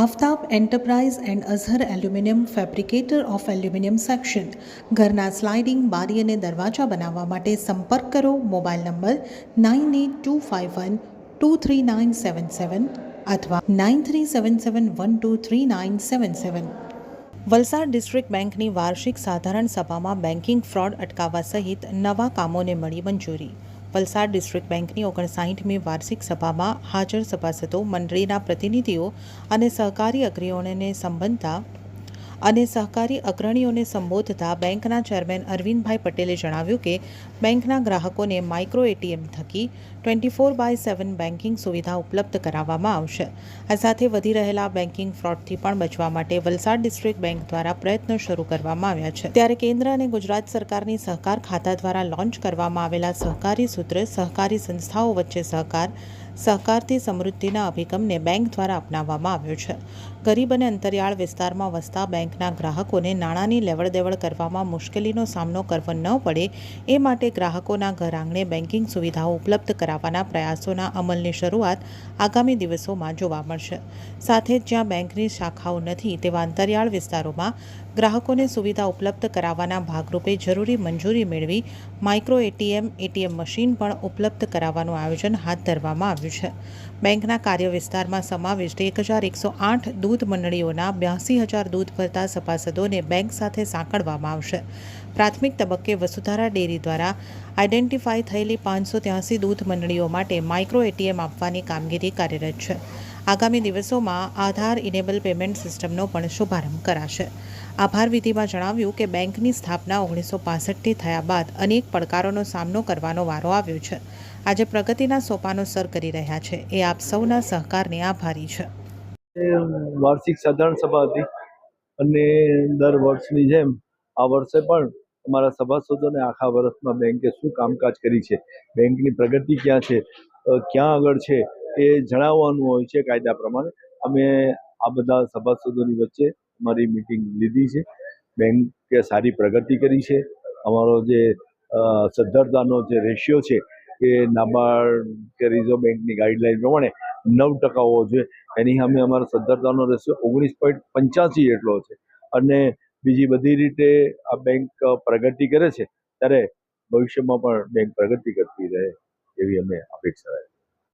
Aftab enterprise and Azhar aluminium fabricator of aluminium section ઘરના sliding બારી અને દરવાજા બનાવવા માટે સંપર્ક કરો. Mobile number nine eight two five one two three nine seven seven અથવા nine three seven seven one two three nine seven seven Valsad district બેંકની વાર્ષિક સાધારણ સભામાં બેન્કિંગ ફ્રોડ અટકાવવા સહિત નવા કામોને મળી મંજૂરી. વલસાડ ડિસ્ટ્રિક્ટ બેંકની ઓગણસાઠમી વાર્ષિક સભામાં હાજર સભાસદો મંડળીના પ્રતિનિધિઓ અને સહકારી અગ્રણીઓને સંબંધતા અને સહકારી અગ્રણીઓને સંબોધતા બેંકના ચેરમેન અરવિંદભાઈ પટેલે જણાવ્યું કે, બેંકના ગ્રાહકોને માઇક્રો એટીએમ થકી twenty four by seven banking સુવિધા ઉપલબ્ધ કરાવવામાં આવશે. આ સાથે વધી રહેલા બેન્કિંગ ફ્રોડથી પણ બચવા માટે વલસાડ ડિસ્ટ્રિક્ટ બેંક દ્વારા પ્રયત્નો શરૂ કરવામાં આવ્યા છે. ત્યારે કેન્દ્ર અને ગુજરાત સરકારની સહકાર ખાતા દ્વારા લોન્ચ કરવામાં આવેલા સહકારી સૂત્ર, સહકારી સંસ્થાઓ વચ્ચે સહકાર સહકારથી સમૃદ્ધિના અભિગમને બેંક દ્વારા અપનાવવામાં આવ્યો છે. ગરીબ અને અંતરિયાળ વિસ્તારમાં વસતા બેંકના ગ્રાહકોને નાણાંની લેવડ દેવડ કરવામાં મુશ્કેલીનો સામનો કરવો ન પડે, એ માટે ગ્રાહકોના ઘર આંગણે બેન્કિંગ સુવિધાઓ ઉપલબ્ધ કરાવવાના પ્રયાસોના અમલની શરૂઆત આગામી દિવસોમાં જોવા મળશે. સાથે જ જ્યાં બેંકની શાખાઓ નથી, તેવા અંતરિયાળ વિસ્તારોમાં ગ્રાહકોને સુવિધા ઉપલબ્ધ કરાવવાના ભાગરૂપે જરૂરી મંજૂરી મેળવી માઇક્રો એટીએમ એટીએમ મશીન પણ ઉપલબ્ધ કરાવવાનું આયોજન હાથ ધરવામાં આવ્યું છે. બેંકના કાર્ય વિસ્તારમાં સમાવિષ્ટ એક હજાર એકસો આઠ દૂધ મંડળીઓના બ્યાસી હજાર દૂધ ભરતા સભાસદોને બેંક સાથે સાંકળવામાં આવશે. પ્રાથમિક તબક્કે વસુધારા ડેરી દ્વારા આઇડેન્ટિફાય થયેલી પાંચસો ત્યાસી દૂધ મંડળીઓ માટે માઇક્રો એટીએમ આપવાની કામગીરી કાર્યરત છે. આગામી દિવસોમાં આધાર ઇનેબલ પેમેન્ટ સિસ્ટમનો પણ શુભારંભ કરાશે. આભાર વિધિમાં જણાવ્યું કે બેંકની સ્થાપના ઓગણીસો પાસઠથી થયા બાદ અનેક પડકારોનો સામનો કરવાનો વારો આવ્યો છે. આજે પ્રગતિના સોપાનો સર કરી રહ્યા છે. એ આપ સૌના સહકારને આભારી છે. વાર્ષિક સાધારણ સભા હતી અને દર વર્ષની જેમ આ વર્ષે પણ અમારા સભાસદોને આખા વર્ષમાં બેંકે શું કામકાજ કરી છે, બેંકની પ્રગતિ ક્યાં છે ક્યાં આગળ છે એ જણાવવાનું હોય છે કાયદા પ્રમાણે. અમે આ બધા સભાસદોની વચ્ચે અમારી મિટિંગ લીધી છે. બેંકે સારી પ્રગતિ કરી છે. અમારો જે સદ્ધરતાનો જે રેશિયો છે એ નાબાર્ડ કે રિઝર્વ બેંકની ગાઈડલાઈન પ્રમાણે નવ ટકા હોવો જોઈએ. એની સામે અમારો સદ્ધરતાનો રેશિયો ઓગણીસ પોઈન્ટ પંચ્યાસી એટલો છે. અને બીજી બધી રીતે આ બેંક પ્રગતિ કરે છે, ત્યારે ભવિષ્યમાં પણ બેંક પ્રગતિ કરતી રહે એવી અમે અપેક્ષા રાખીએ.